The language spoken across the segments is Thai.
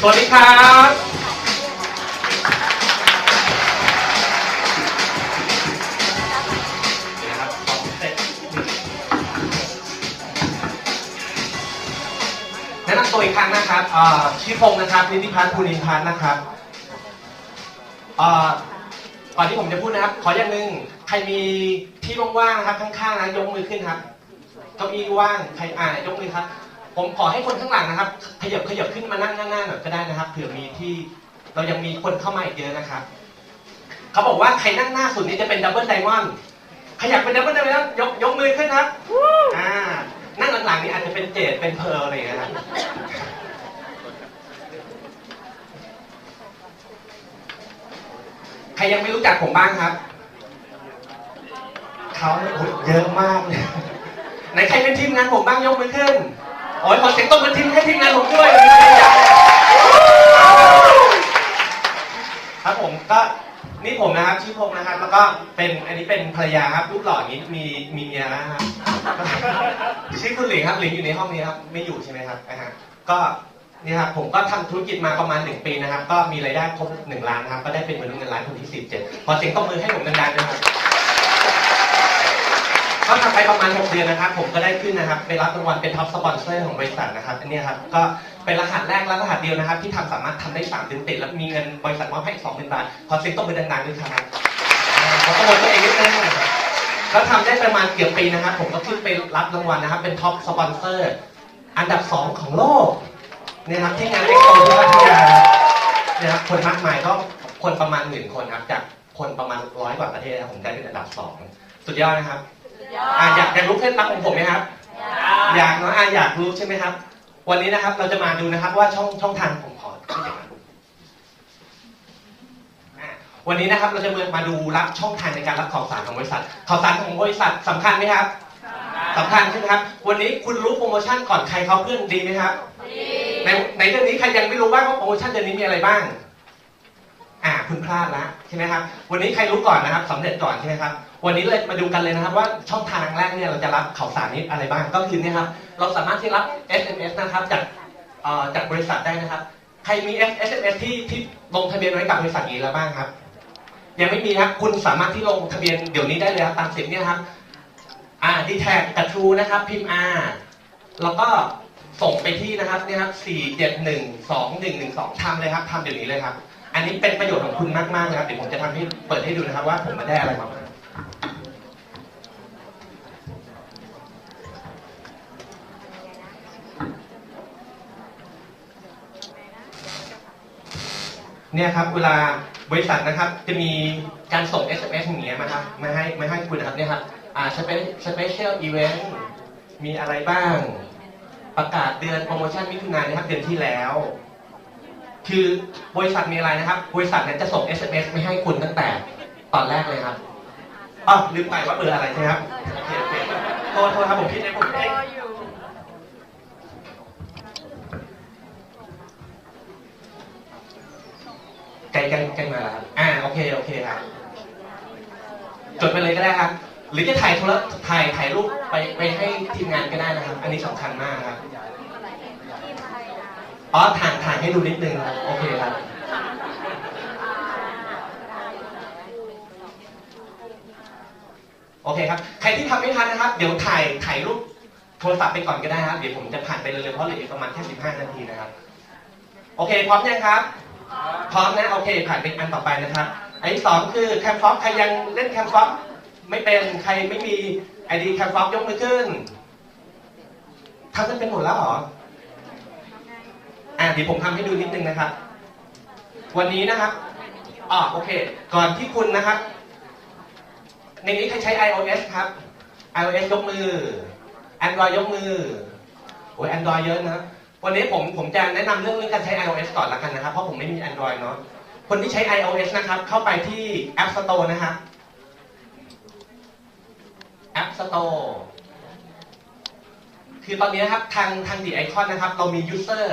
สวัสดีครับแนะนำตัวอีกครั้งนะครับอ่อชื่อพงษ์นะครับ นิติพัฒน์ภูนินพัฒน์นะครับอ่อก่อนที่ผมจะพูดนะครับ ขออย่างหนึ่งใครมีที่ว่างๆนะครับ ข้างๆนะยกมือขึ้นครับเก้าอี้ว่าง ใครอ่ายกมือครับ ผมขอให้คนข้างหลังนะครับ ขยับขยับขึ้นมานั่งหน้าๆหน่อยก็ได้นะครับเผื่อมีที่เรายังมีคนเข้ามาอีกเยอะนะครับเขาบอกว่าใครนั่งหน้าสุดนี้จะเป็นดับเบิลไดมอนด์ขยับเป็นดับเบิลไดมอนด์ยกยกมือขึ้นครับอ่านั่งหลังๆนี่อาจจะเป็นเจดเป็นเพลอะไรอย่างเงี้ยนะใครยังไม่รู้จักผมบ้างครับเขาอ้ยเยอะมากเลยไหนใครเป็นทีมงานผมบ้างยกมือขึ้น โอ้ยขอเสียงต้นมือทีมให้ทีมงานผมด้วยครับผมก็นี่ผมนะครับชื่อพงษ์นะครับ แล้วก็เป็นอันนี้เป็นภรรยาครับรูปหล่ออย่างนี้มีมีเมียแล้วนะครับชื่อคุณหลิงครับหลิงอยู่ในห้องนี้ครับไม่อยู่ใช่ไหมครับนะฮะก็นี่ครับผมก็ทำธุรกิจมาประมาณหนึ่งปีนะครับ ก็มีรายได้ครบหนึ่งล้านนะครับ ก็ได้เป็นมนุษย์เงินล้านคนที่สิบเจ็ดขอเสียงตบมือให้ผมดังๆด้วยครับ ก็ทำไปประมาณ 6 เดือนนะครับ ผมก็ได้ขึ้นนะครับไปรับรางวัลเป็นท็อปสปอนเซอร์ของบริษัทนะครับอันนี้ครับก็เป็นรหัสแรกและรหัสเดียวนะครับ ที่ทำสามารถทำได้3เดือนติดแล้วมีเงินบริษัทมอบให้2 0 0 0 0บาทขอเสียงตบมือดังๆด้วยครับขอประมวลตัวเองนิดนึงแล้วทำได้ประมาณเกือบปีนะครับ ผมก็ขึ้นไปรับรางวัลนะครับ เป็นท็อปสปอนเซอร์อันดับ 2 ของโลกเนี่ยครับที่งานเอ็กโปที่พัทยานะครับคนมากมายก็คนประมาณหมื่นคนครับจากคนประมาณร้อยกว่าประเทศนะผมได้เป็นอันดับสองสุดยอดนะครับ อะอยากอยากรู้เคล็ดลับของผมไหมครับ อยากเนาะอะอยากรู้ใช่ไหมครับ วันนี้นะครับเราจะมาดูนะครับว่าช่องช่องทางผมขอขยับมาอะวันนี้นะครับเราจะมามาดูรับช่องทางในการรับข่าวสารของบริษัท ข่าวสารของบริษัทสำคัญไหมครับสำคัญใช่ไหมครับ วันนี้คุณรู้โปรโมชั่นก่อนใครเขาเพื่อนดีไหมครับในในเรื่องนี้ใครยังไม่รู้บ้างว่าโปรโมชั่นเดือนนี้มีอะไรบ้าง อ่าคุณพลาดแล้วใช่ไหมครับ วันนี้ใครรู้ก่อนนะครับสำเร็จก่อนใช่ไหมครับ วันนี้เลยมาดูกันเลยนะครับว่าช่องทางแรกเนี่ยเราจะรับข่าวสารนี้อะไรบ้างก็คือเนี่ยครับเราสามารถที่รับ SMS นะครับจากจากบริษัทได้นะครับ ใครมี SMS ที่ที่ลงทะเบียนไว้กับบริษัทนี้แล้วบ้างครับ ยังไม่มีนะครับคุณสามารถที่ลงทะเบียนเดี๋ยวนี้ได้เลยครับตามสิทธิ์เนี่ยครับอ่าดีแท็กกับทรูนะครับ พิมพ์ R แล้วก็ส่งไปที่นะครับเนี่ยครับสี่เจ็ดหนึ่งสองหนึ่งหนึ่งสองทำเลยครับทำเดี๋ยวนี้เลยครับ อันนี้เป็นประโยชน์ของคุณมากๆนะครับเดี๋ยวผมจะทำให้เปิดให้ดูนะครับ ว่าผมมาได้อะไรมา เนี่ยครับเวลาบริษัทนะครับจะมีการส่ง SMS อย่างเงี้ยมาครับมาให้มาให้คุณนะครับเนี่ยครับอ่า special event มีอะไรบ้าง ประกาศเดือนโปรโมชั่นมิถุนายนนะครับเดือนที่แล้ว คือบริษัทมีอะไรนะครับ บริษัทเนี่ยจะส่ง SMS ไม่ให้คุณตั้งแต่ตอนแรกเลยครับ อ๋อลืมไปว่าเบอร์อะไรใช่ไหมครับโอเคโอเคโทษโทษครับผมคิดในผมเองใกล้ใกล้ใกล้มาแล้วครับอ่าโอเคโอเคครับจดไปเลยก็ได้ครับ หรือจะถ่ายโทรถ่ายถ่ายรูปไปไปให้ทีมงานก็ได้นะครับ อันนี้สำคัญมากครับอ๋อถ่ายถ่ายให้ดูนิดนึงครับโอเคครับ โอเคครับ ใครที่ทำไม่ทันนะครับ เดี๋ยวถ่ายถ่ายรูปโทรศัพท์ไปก่อนก็ได้ครับ เดี๋ยวผมจะผ่านไปเร็วๆ เพราะเหลืออีกประมาณแค่ 15 นาทีนะครับ โอเค พร้อมยังครับ พร้อมนะ โอเค ผ่านไปอันต่อไปนะครับ อันที่สองคือแคมฟ็อกใครยังเล่นแคมฟ็อกไม่เป็น ใครไม่มีไอดีแคมฟ็อกยกมือขึ้นทำกันเป็นหมดแล้วเหรอ อ่าเดี๋ยวผมทำให้ดูนิดนึงนะครับ วันนี้นะครับอ๋อโอเค ก่อนที่คุณนะครับ ในนี้ใครใช้ iOS ครับ iOS ยกมือ Android ยกมือ โอ้ย Android เยอะนะ วันนี้ผมผมจะแนะนำเรื่องเรื่องการใช้ iOS ก่อนละกันนะครับ เพราะผมไม่มี Android เนาะ คนที่ใช้ iOS นะครับ เข้าไปที่ App Store นะครับ App Store คือตอนนี้ครับทางทางดีไอคอนนะครับ เรามี user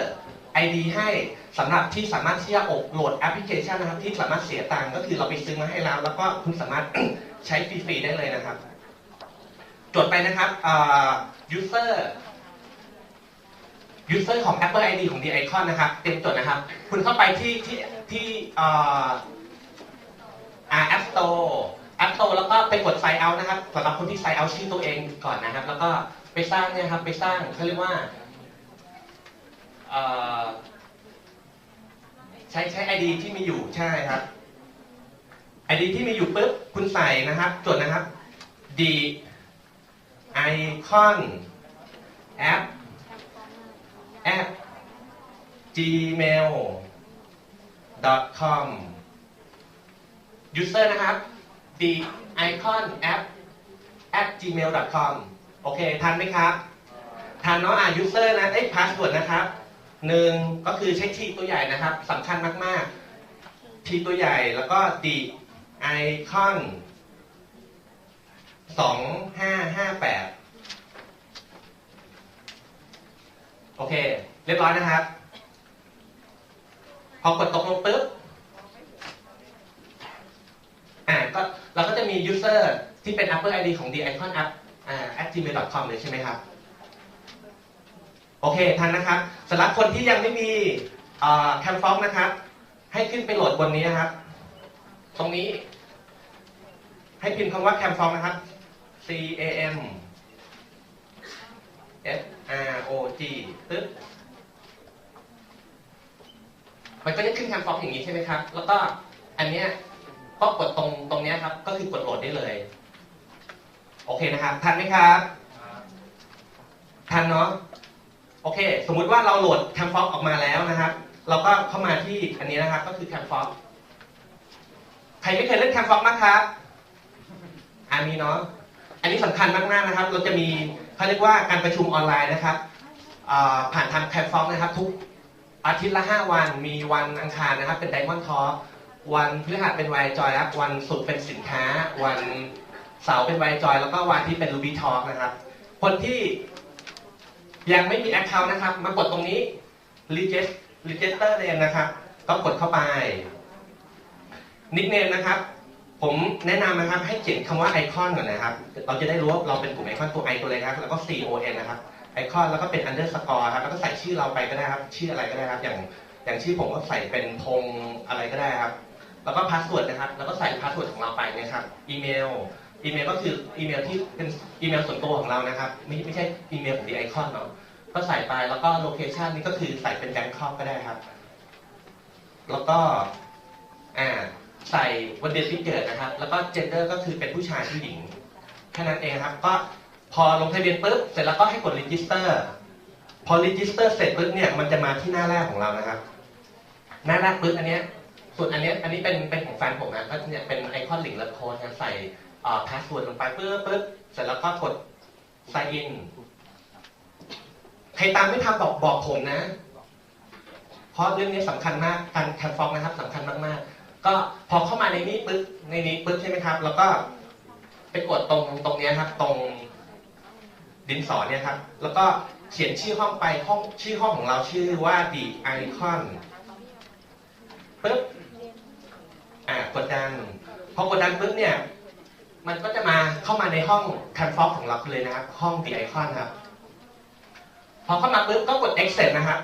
ID ให้สำหรับที่สามารถที่จะอบโหลดแอปพลิเคชันนะครับ ที่สามารถเสียตังค์ก็คือเราไปซื้อมาให้แล้ว แล้วก็คุณสามารถใช้ฟรีๆได้เลยนะครับ จดไปนะครับ user user ของ Apple ID ของ D Icon นะครับ เต็มจดนะครับ คุณเข้าไปที่ที่ที่เอ่ออ่า App Store App Store แล้วก็ไปกด sign out นะครับสำหรับคนที่ sign out ชื่อตัวเองก่อนนะครับ แล้วก็ไปสร้างเนี่ยครับ ไปสร้างเขาเรียกว่า ใช้ใช้ ID ที่มีอยู่ใช่ครับ ID ที่มีอยู่ปุ๊บคุณใส่นะครับจดนะครับ D icon app at gmail com user นะครับ the icon app at gmail com โอเค ทันไหมครับ ทันเนาะอ่า user นะ เอ้ย password นะครับ หนึ่งก็คือใช้ทีตัวใหญ่นะครับสำคัญมากๆทีตัวใหญ่แล้วก็ the icon สองห้าห้าแปดโอเค เรียบร้อยนะครับ พอกดตกลงปุ๊บอ่าก็เราก็จะมี user ที่เป็น Apple ID ของ The Icon App อ่า at gmail.com เลยใช่ไหมครับ โอเค ทันนะครับ สำหรับคนที่ยังไม่มีแคมฟอกนะครับ ให้ขึ้นไปโหลดบนนี้นะครับ ตรงนี้ ให้พิมพ์คำว่า Camfrog นะครับ C A M F R O G ปึ๊บมันก็จะขึ้น Camfrog อย่างนี้ใช่ไหมครับ แล้วก็อันเนี้ยก็กดตรงตรงเนี้ยครับ ก็คือกดโหลดได้เลย โอเคนะครับ ทันไหมครับ ทันเนาะ โอเค สมมุติว่าเราโหลด Camfrog ออกมาแล้วนะครับ เราก็เข้ามาที่อันนี้นะครับ ก็คือ Camfrog ใครไม่เคยเล่น Camfrog บ้างครับอันนี้เนาะ อันนี้สำคัญมากๆนะครับ เราจะมีเขาเรียกว่าการประชุมออนไลน์นะครับ ผ่านทางแพลตฟอร์มนะครับ ทุกอาทิตย์ละ 5 วัน มีวันอังคารนะครับ เป็น Diamond Talk วันพฤหัสเป็นวายจอยครับ วันศุกร์เป็นสินค้า วันเสาร์เป็นวายจอย แล้วก็วันที่เป็น Ruby Talk นะครับ คนที่ ยังไม่มี Account นะครับ มากดตรงนี้ Register Register Name นะครับก็กดเข้าไป Nickname นะครับ ผมแนะนำนะครับให้เขียนคำว่าไอคอนก่อนนะครับ เราจะได้รู้ว่าเราเป็นกลุ่มไอคอนตัวไอตัวเล็กครับแล้วก็ C O N นะครับไอคอนแล้วก็เป็น underscore ครับแล้วก็ใส่ชื่อเราไปก็ได้ครับ ชื่ออะไรก็ได้ครับ อย่างอย่างชื่อผมก็ใส่เป็นพงอะไรก็ได้ครับ แล้วก็พาสเวิร์ดนะครับ แล้วก็ใส่พาสเวิร์ดของเราไปนะครับ อีเมล อีเมลก็คืออีเมลที่เป็นอีเมลส่วนตัวของเรานะครับ ไม่ไม่ใช่อีเมลของดีไอคอนเนาะก็ใส่ไปแล้วก็โลเคชันนี่ก็คือใส่เป็นแบงคอกก็ได้ครับ แล้วก็อ่าใส่วันเดือนปีเกิดนะครับ แล้วก็เจนเดอร์ก็คือเป็นผู้ชายผู้หญิงแค่นั้นเองครับ ก็พอลงทะเบียนปุ๊บเสร็จแล้วก็ให้กด register พอ register เสร็จปุ๊บเนี่ยมันจะมาที่หน้าแรกของเรานะครับ หน้าแรกปุ๊บอันเนี้ยส่วนอันเนี้ยอันนี้เป็นเป็นของแฟนผมนะก็เนี่ยเป็นไอคอนลิงก์และโค้ดนะใส่ พาสเวิร์ดลงไปปุ๊บปุ๊บเสร็จแล้วก็กด sign in ใครตามไม่ทันบอกบอกผมนะ เพราะเรื่องนี้สำคัญมาก การแคมฟอกนะครับสำคัญมากๆ ก็พอเข้ามาในนี้ปึ๊บในนี้ปึ๊บใช่ไหมครับ แล้วก็ไปกดตรงตรงนี้ครับ ตรงดินสอเนี่ยครับ แล้วก็เขียนชื่อห้องไปห้องชื่อห้องของเราชื่อว่า the icon ปึ๊บอ่ากดดันพอกดดันปึ๊บเนี่ย มันก็จะมาเข้ามาในห้องแคมฟอกของเราเลยนะครับ ห้อง the icon ครับ พอเข้ามาปุ๊บก็กด exit นะครับ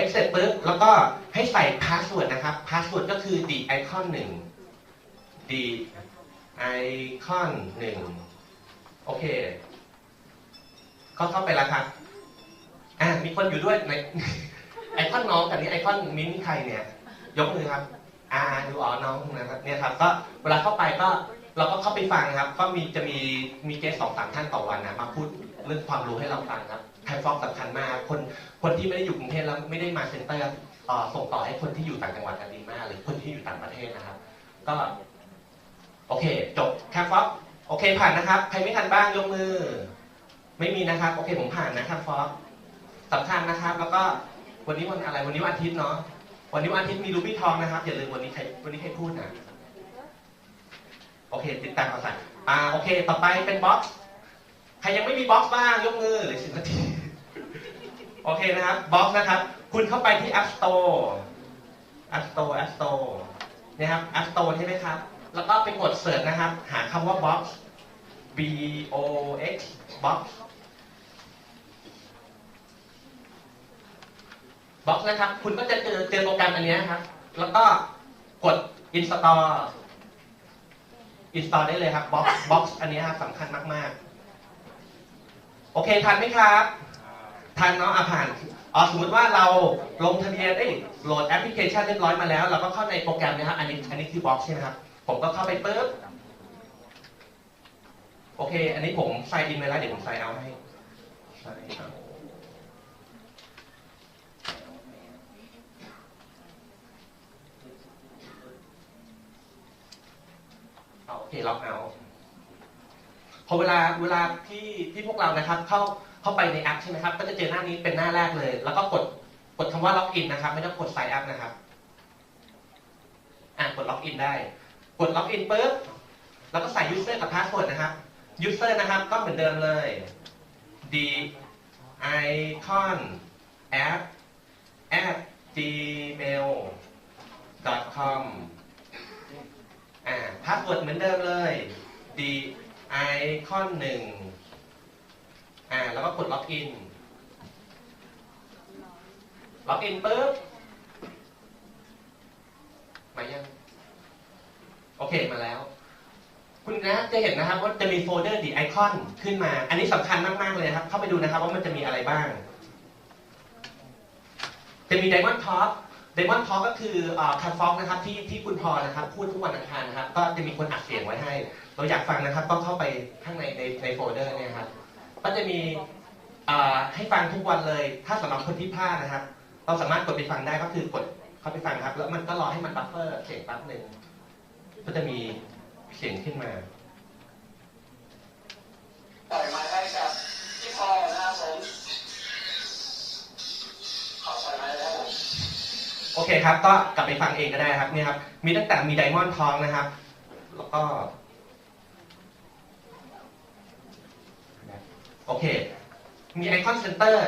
exit ปุ๊บแล้วก็ให้ใส่ password นะครับ password ก็คือ the icon หนึ่ง the icon หนึ่งโอเค ก็เข้าไปแล้วครับ อ่ามีคนอยู่ด้วยในไอคอนน้องกับนี้ไอคอนมิ้นท์ใครเนี่ย ยกมือครับ อ่าดูอ๋อน้องนะครับเนี่ยครับก็เวลาเข้าไปก็เราก็เข้าไปฟังครับ ก็มีจะมีมีเกสสองสามท่านต่อวันนะมาพูดเรื่องความรู้ให้เราฟังครับไทฟอกสำคัญมากคนคนที่ไม่ได้อยู่กรุงเทพแล้วไม่ได้มาเซ็นเตอร์ส่งต่อให้คนที่อยู่ต่างจังหวัดกันดีมากหรือคนที่อยู่ต่างประเทศนะครับ ก็โอเค จบแคฟอกโอเคผ่านนะครับ ใครไม่ทันบ้างยกมือ ไม่มีนะครับ โอเคผมผ่านนะครับฟอกสำคัญนะครับ แล้วก็วันนี้วันอะไรวันนี้วันอาทิตย์เนาะ วันนี้วันอาทิตย์มีรูบี้ทองนะครับอย่าลืมวันนี้ใครวันนี้ใครพูดนะโอเค ติดตามข่าวสารอ่าโอเค ต่อไปเป็นบ็อกซ์ใครยังไม่มีบ็อกซ์บ้างยกมือเหรือสิบนาทีโอเคนะครับบ็อกซ์นะครับ คุณเข้าไปที่ App Store App Store App Store นะครับ App Store ใช่ไหมครับ แล้วก็ไปกดเสิร์ชนะครับ หาคำว่า box B O X box บ็อกนะครับ คุณก็จะเจอเจอโปรแกรมอันนี้ครับ แล้วก็กด install install ได้เลยครับ box box อันนี้ครับสำคัญมาก ๆ โอเคทันไหมครับทันเนาะอะผ่านอ๋อสมมติว่าเราลงทะเบียนเอ้ยโหลดแอปพลิเคชันเรียบร้อยมาแล้ว เราก็เข้าในโปรแกรมนะครับอันนี้อันนี้คือ box ใช่ไหมครับ ผมก็เข้าไปปุ๊บโอเค อันนี้ผมใส่อินไว้แล้วเดี๋ยวผมใส่เอาให้ใส่เอา เคล็อกเอาพอเวลาเวลาที่ที่พวกเรานะครับ เข้าเข้าไปในแอปใช่ไหมครับก็จะเจอหน้านี้เป็นหน้าแรกเลย แล้วก็กดกดคำว่าล็อกอินนะครับ ไม่ต้องกด sign up นะครับอะกดล็อกอินได้ กดล็อกอินปุ๊บแล้วก็ใส่ user กับ password นะครับ user นะครับก็เหมือนเดิมเลย d icon app at gmail com อ่า password เหมือนเดิมเลย d icon หนึ่งอ่าแล้วก็กดล็อกอินล็อกอินปุ๊บมายัง โอเคมาแล้ว คุณนะจะเห็นนะครับว่าจะมีโฟลเดอร์ดีไอคอนขึ้นมา อันนี้สำคัญมาก ๆ เลยครับ เข้าไปดูนะครับว่ามันจะมีอะไรบ้าง จะมี Diamond Talk Diamond Talk ก็คือคันฟอกนะครับที่ที่คุณพอนะครับพูดทุกวันอังคารนะครับก็จะมีคนอัดเสียงไว้ให้ เราอยากฟังนะครับต้องเข้าไปข้างในในในโฟลเดอร์เนี่ยครับก็จะมีให้ฟังทุกวันเลย ถ้าสำหรับคนที่พลาดนะครับ เราสามารถกดไปฟังได้ก็คือกดเข้าไปฟังครับ แล้วมันก็รอให้มันบัฟเฟอร์เสียงแป๊บหนึ่งก็จะมีเสียงขึ้นมาปล่อยมาให้กับพี่พอนะครับผมขอใส่ไม้แล้วผม โอเคครับ ก็กลับไปฟังเองก็ได้ครับเนี่ยครับ มีตั้งแต่มีไดมอนด์ทองนะครับ แล้วก็ โอเค มีไอคอนเซนเตอร์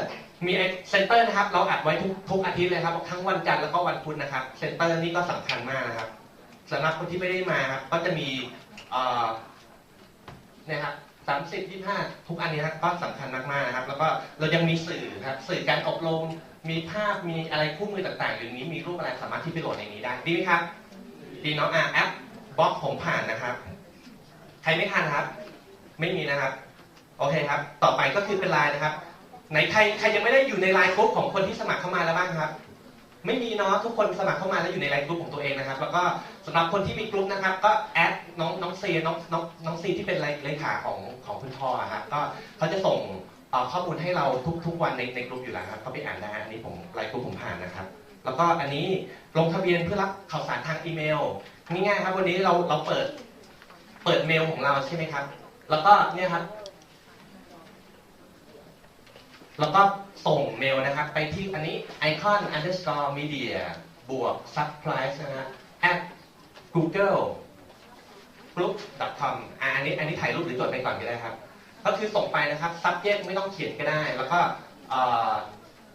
มีไอเซนเตอร์นะครับ เราอัดไว้ทุกทุกอาทิตย์เลยครับ ทั้งวันจันทร์แล้วก็วันพุธนะครับเซนเตอร์นี่ก็สำคัญมากนะครับสำหรับคนที่ไม่ได้มาครับ ก็จะมีเนี่ยครับสามสิบยี่ห้าทุกอันนี้ครับก็สำคัญมากๆนะครับ แล้วก็เรายังมีสื่อครับ สื่อการอบรม มีภาพมีอะไรคู่มือต่างๆอยู่นี้มีรูปอะไรสามารถที่ไปโหลดในนี้ได้ดีไหมครับ ดีเนาะอะแอปบล็อกผมผ่านนะครับ ใครไม่ทันครับ ไม่มีนะครับ โอเคครับ ต่อไปก็คือเป็นไลน์นะครับไหนใครใครยังไม่ได้อยู่ในไลน์กรุ๊ปของคนที่สมัครเข้ามาแล้วบ้างครับ ไม่มีเนาะทุกคนสมัครเข้ามาแล้วอยู่ในไลน์กรุ๊ปของตัวเองนะครับ แล้วก็สำหรับคนที่มีกรุ๊ปนะครับ ก็แอดน้องน้องซีน้องน้องน้องซีที่เป็นเลขาของของคุณพ่ออะครับก็เขาจะส่ง ข้อมูลให้เราทุกทุกวันในในกรุ๊ปอยู่แล้วครับก็ไปอ่านได้อันนี้ผมไลน์กรุ๊ปผมผ่านนะครับ แล้วก็อันนี้ลงทะเบียนเพื่อรับข่าวสารทางอีเมลง่ายๆครับ วันนี้เราเราเปิดเปิดเมลของเราใช่ไหมครับ แล้วก็เนี่ยครับ แล้วก็ส่งเมลนะครับ ไปที่อันนี้ icon underscore media บวก surprise นะฮะ at google group com อ่าอันนี้อันนี้ถ่ายรูปหรือจดไปก่อนก็ได้ครับ ก็คือส่งไปนะครับ subject ไม่ต้องเขียนก็ได้ แล้วก็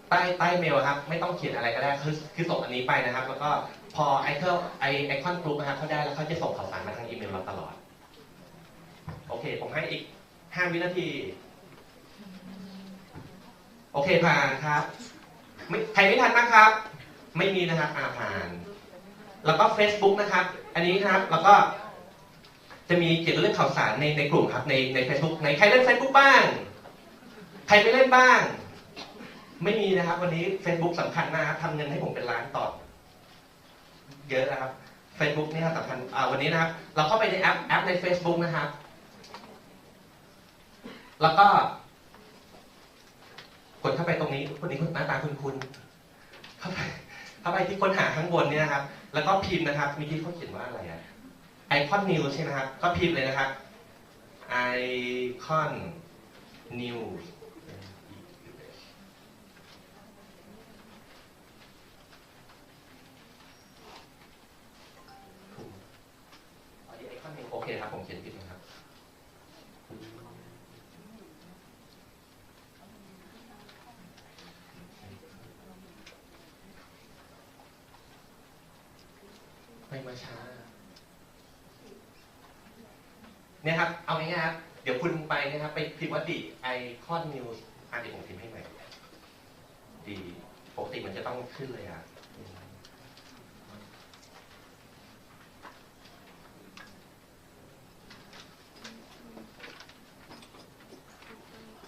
ใต้ใต้เมลครับ ไม่ต้องเขียนอะไรก็ได้ คือคือส่งอันนี้ไปนะครับ แล้วก็พอไอเคอไอไอคอนกรุ๊ปนะครับเขาได้แล้วเขาจะส่งข่าวสารมาทางอีเมลเราตลอด โอเค ผมให้อีก 5 วินาที โอเคผ่านครับไม่ใครไม่ทันบ้างครับ ไม่มีนะครับอ่าผ่าน แล้วก็ Facebook นะครับ อันนี้ครับ แล้วก็ จะมีเกี่ยวกับเรื่องข่าวสารในในกลุ่มครับในใน Facebook ในใครเล่น Facebook บ้าง ใครไม่เล่นบ้าง ไม่มีนะครับ วันนี้ Facebook สำคัญมากครับทำเงินให้ผมเป็นล้านต่อเยอะนะครับ Facebook นี่ครับสำคัญวันนี้นะครับ เราเข้าไปในแอปแอปใน Facebook นะครับ แล้วก็กดเข้าไปตรงนี้คนนี้หน้าตาคุณคุณเข้าไปเข้าไปที่ค้นหาข้างบนเนี่ยนะครับ แล้วก็พิมพ์นะครับมีที่เขาเขียนว่าอะไรอะ ไอคอนนิวใช่ไหมครับ ก็พิมพ์เลยนะครับไอคอนนิวโอเคครับ ผมเขียนผิดนะครับ ไม่มาช้า เนี่ยครับ เอาง่ายๆครับ เดี๋ยวคุณไปนะครับ ไปพิมพ์ว่าดีไอคอนนิวส์อะเดี๋ยวผมพิมพ์ให้ใหม่ดีโอปกติมันจะต้องขึ้นเลยอะ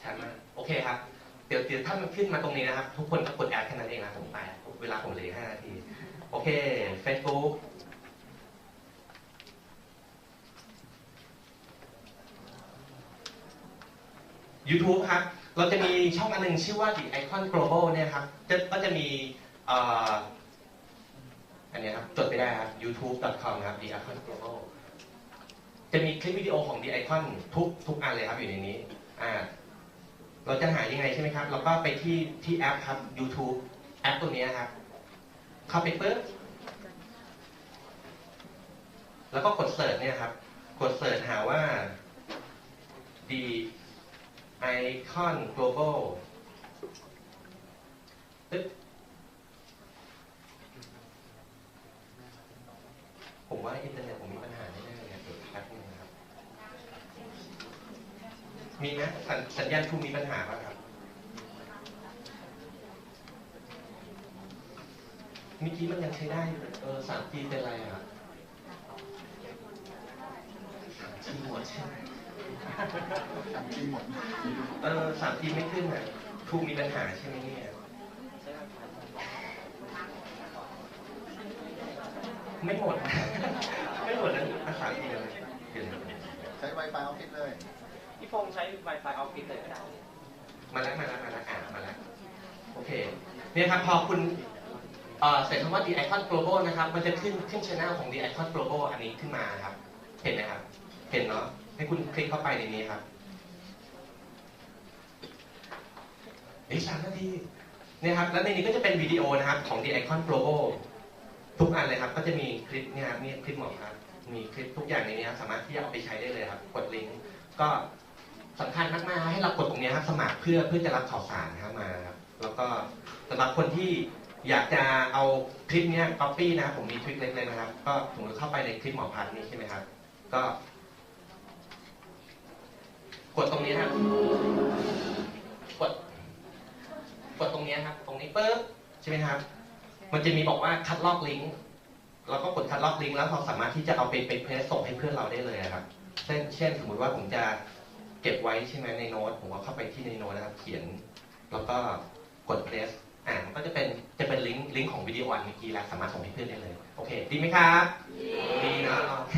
ชัดมากโอเคครับ เดี๋ยวเดี๋ยวถ้ามันขึ้นมาตรงนี้นะครับ ทุกคนก็กดแอดแค่นั้นเองนะผมไปเวลาผมเหลืออกห้านาที โอเค Facebook YouTube ครับ เราจะมีช่องอันหนึงชื่อว่า The Icon Global เนี่ยครับจะก็จะมีอันนี้ครับจดไปได้ครับ youtube.com ครับ The Icon Global จะมีคลิปวิดีโอของ The Icon ทุกทุกอันเลยครับอยู่ในนี้อ่าเราจะหายังไงใช่ไหมครับ เราก็ไปที่ที่แอปครับ YouTube แอปตัวนี้ครับ เข้าไปปุ๊บ แล้วก็กดเสิร์ชเนี่ยครับ กดเสิร์ชหาว่า The Icon Global ปึ๊บผมว่าอินเทอร์เน็ตผมมีปัญหาแน่ๆเลยเดี๋ยวแป๊บนึงนะครับ มีไหมสัญสัญญาณทูมีปัญหาป่ะครับ เมื่อกี้มันยังใช้ได้อยู่เลยเออสามปีเป็นไรอะสามปีหมดใช่ไหม เออสามปีไม่ขึ้นอะทูมีปัญหาใช่ไหมเนี่ยไม่หมด ไม่หมดแล้วภาษาปีเลยเดี๋ยวนะใช้ Wi-Fi ออฟฟิศเลยพี่พงษ์ใช้ Wi-Fi ออฟฟิศเลยก็ได้มาแล้วมาแล้วมาแล้วอ่านมาแล้วโอเคเนี่ยครับพอคุณเอ่อเสร็จคำว่า The Icon Global นะครับ มันจะขึ้นขึ้นช anel ของ The Icon Global อันนี้ขึ้นมาครับ เห็นไหมครับ เห็นเนาะ ให้คุณคลิกเข้าไปในนี้ครับอีกสามนาทีเนี่ยครับ แล้วในนี้ก็จะเป็นวิดีโอนะครับ ของ The Icon Global ทุกอันเลยครับ ก็จะมีคลิปเนี่ยครับนี่คลิปหมดครับ มีคลิปทุกอย่างในนี้ครับ สามารถที่จะเอาไปใช้ได้เลยครับ กดลิงก์ก็สำคัญมากๆให้เรากดตรงนี้ครับ สมัครเพื่อเพื่อจะรับข่าวสารนะครับมาครับ แล้วก็สำหรับคนที่อยากจะเอาคลิปเนี้ย copy นะผมมีทริคเล็กเลยนะครับ ก็สมมติเข้าไปในคลิปหมอพันธ์นี่ใช่ไหมครับ ก็ กดตรงนี้นะครับ กด กดตรงนี้ครับ ตรงนี้ปุ๊บใช่ไหมครับ มันจะมีบอกว่าคัดลอกลิงก์เราก็กดคัดลอกลิงก์แล้วเราสามารถที่จะเอาไปไปเพสส่งให้เพื่อนเราได้เลยอะครับ เช่น เช่น สมมุติว่าผมจะเก็บไว้ใช่ไหมในโน้ต ผมก็เข้าไปที่ในโน้ตนะครับ เขียน แล้วก็กดเพสอ่ามันก็จะเป็นจะเป็นลิงก์ลิงก์ของวิดีโออันเมื่อกี้แล้วสามารถส่งให้เพื่อนได้เลย โอเค ดีไหมครับ ดีเนอะโอเค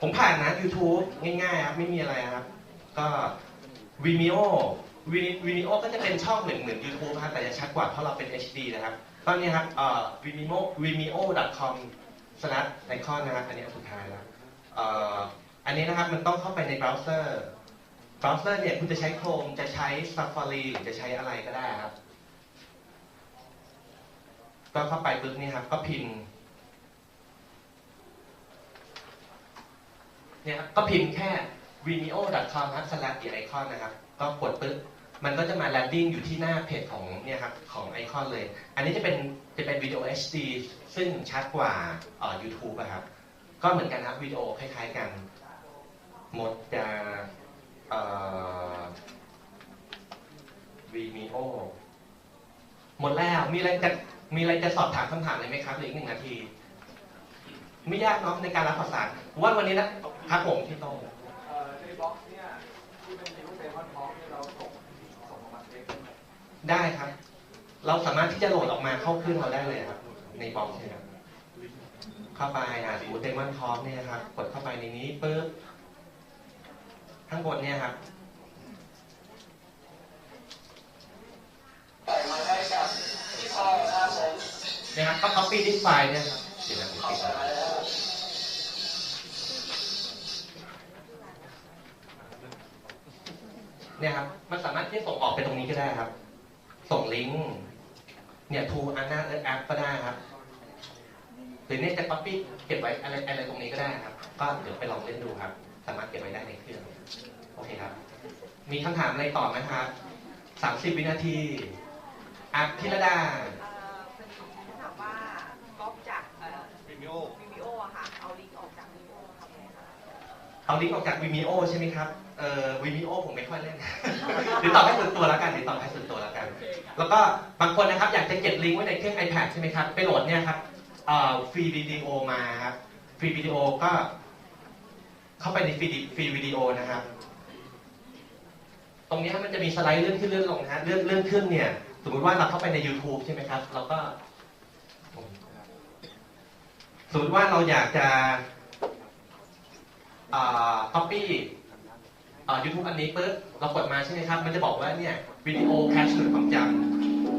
ผมผ่านนะ YouTube ง่ายๆครับ ไม่มีอะไรครับ ก็ Vimeo Vimeo ก็จะเป็นช่องเหมือนเหมือน YouTube ครับแต่จะชัดกว่าเพราะเราเป็น HD นะครับ ตอนนี้ครับเอ่อ vimeo vimeo.com slash icon นะครับ อันนี้อันสุดท้ายแล้วเอ่ออันนี้นะครับมันต้องเข้าไปในเบราว์เซอร์เบราว์เซอร์เนี่ยคุณจะใช้ Chrome จะใช้ Safari หรือจะใช้อะไรก็ได้ครับ ก็เข้าไปปึ๊บนี่ครับ ก็พิมพ์เนี่ยครับก็พิมพ์แค่ vimeo.com ครับ slash the icon นะครับ ก็กดปึ๊บ มันก็จะมาแลนดิ้งอยู่ที่หน้าเพจของเนี่ยครับของไอคอนเลย อันนี้จะเป็นจะเป็นวิดีโอ HD ซึ่งชัดกว่าเอ่อ YouTube อะครับ ก็เหมือนกันครับวิดีโอคล้ายๆกัน หมดจะเอ่อ Vimeo หมดแล้ว มีอะไรจะมีอะไรจะสอบถามคำถามเลยไหมครับเหลืออีกหนึ่งนาที ไม่ยากเนาะในการรับข่าวสารว่าวันนี้นะครับผมที่โต ได้ครับ เราสามารถที่จะโหลดออกมาเข้าเครื่องเราได้เลยครับ ในบล็อกใช่ไหมครับเข้าไปอ่าสมมติเดมอนท็อปเนี่ยครับ กดเข้าไปในนี้ปุ๊บข้างบนเนี่ยครับใส่มาให้กับพี่พองนะครับผมเนี่ยครับก็ copy this file เนี่ยครับเดี๋ยวเอาปิดไปก่อ เนี่ยครับ มันสามารถที่จะส่งออกไปตรงนี้ก็ได้ครับ ส่งลิงก์ เนี่ย to another app ก็ได้ครับ หรือเนี่ยจะ copy เก็บไว้อะไรอะไรตรงนี้ก็ได้ครับ ก็เดี๋ยวไปลองเล่นดูครับ สามารถเก็บไว้ได้ในเครื่อง โอเคครับ มีคำถามอะไรต่อไหมครับสามสิบวินาทีอัพพิรดา เอ่อเป็นถามว่าก๊อปจากเอ่อ วิดีโอ วิดีโออะค่ะ เอาลิงก์ออกจากวิดีโอทำไงคะ เอาลิงก์ออกจาก Vimeo ใช่ไหมครับเอ่อ Vimeo ผมไม่ค่อยเล่นเดี๋ยวตอบให้ส่วนตัวแล้วกันเดี๋ยวตอบให้ส่วนตัวแล้วกันโอเคค่ะแล้วก็บางคนนะครับอยากจะเก็บลิงก์ไว้ในเครื่อง iPad ใช่ไหมครับไปโหลดเนี่ยครับเอ่อฟรีวิดีโอมาครับฟรีวิดีโอก็ เข้าไปในฟรีฟรีวิดีโอนะครับ ตรงนี้มันจะมีสไลด์เลื่อนขึ้นเลื่อนลงนะฮะเลื่อนเลื่อนขึ้นเนี่ย สมมติว่าเราเข้าไปใน YouTube ใช่ไหมครับเราก็สมมติว่าเราอยากจะ ก๊อปปี้ยูทูบอันนี้ปุ๊บเรากดมาใช่ไหมครับ มันจะบอกว่าเนี่ยวิดีโอแคชหรือความจ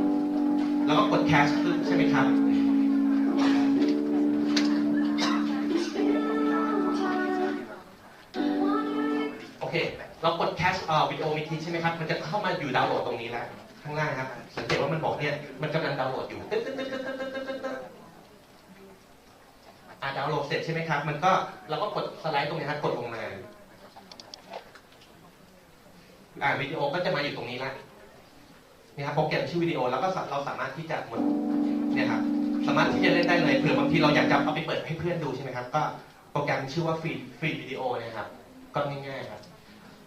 ำแล้วก็กดแคชปึ๊บใช่ไหมครับโอเค เรากดแคชวิดีโอมีทีใช่ไหมครับ มันจะเข้ามาอยู่ดาวน์โหลดตรงนี้แล้วข้างล่างครับ สังเกตว่ามันบอกเนี่ยมันกำลังดาวน์โหลดอยู่ตึ๊ดตึ๊ดตึ๊ดตึ๊ดตึ๊ดตึ๊ด อ่าดาวน์โหลดเสร็จใช่ไหมครับ มันก็เราก็กดสไลด์ตรงนี้ครับกดลงมาอ่าวิดีโอก็จะมาอยู่ตรงนี้ล้วนี่ครับโปรแกรมชื่อวิดีโอแล้วก็เราสามารถที่จะหมดเนี่ยครับสามารถที่จะเล่นได้เลยเผื่อบางทีเราอยากจะเอาไปเปิดให้เพื่อนดูใช่ไหมครับ ก็โปรแกรมชื่อว่าฟรีฟรีวิดีโอนะครับ ก็ง่ายๆครับ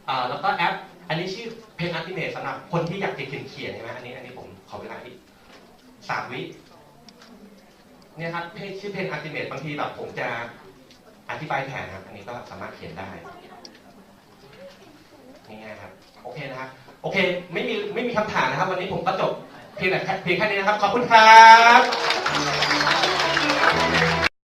อ่าแล้วก็แอป อันนี้ชื่อเพนอัลติเมทสำหรับคนที่อยากจะเขียนเขียนใช่ไหมอันนี้อันนี้ผมขอเวลาอีกสามวิ เนี่ยครับเพจชื่อเพนอัลติเมทบางทีแบบผมจะอธิบายแผนครับอันนี้ก็สามารถเขียนได้ง่ายๆครับ โอเคนะครับ โอเค ไม่มีไม่มีคำถามนะครับ วันนี้ผมก็จบเพียงแต่แค่เพียงแค่นี้นะครับ ขอบคุณครับ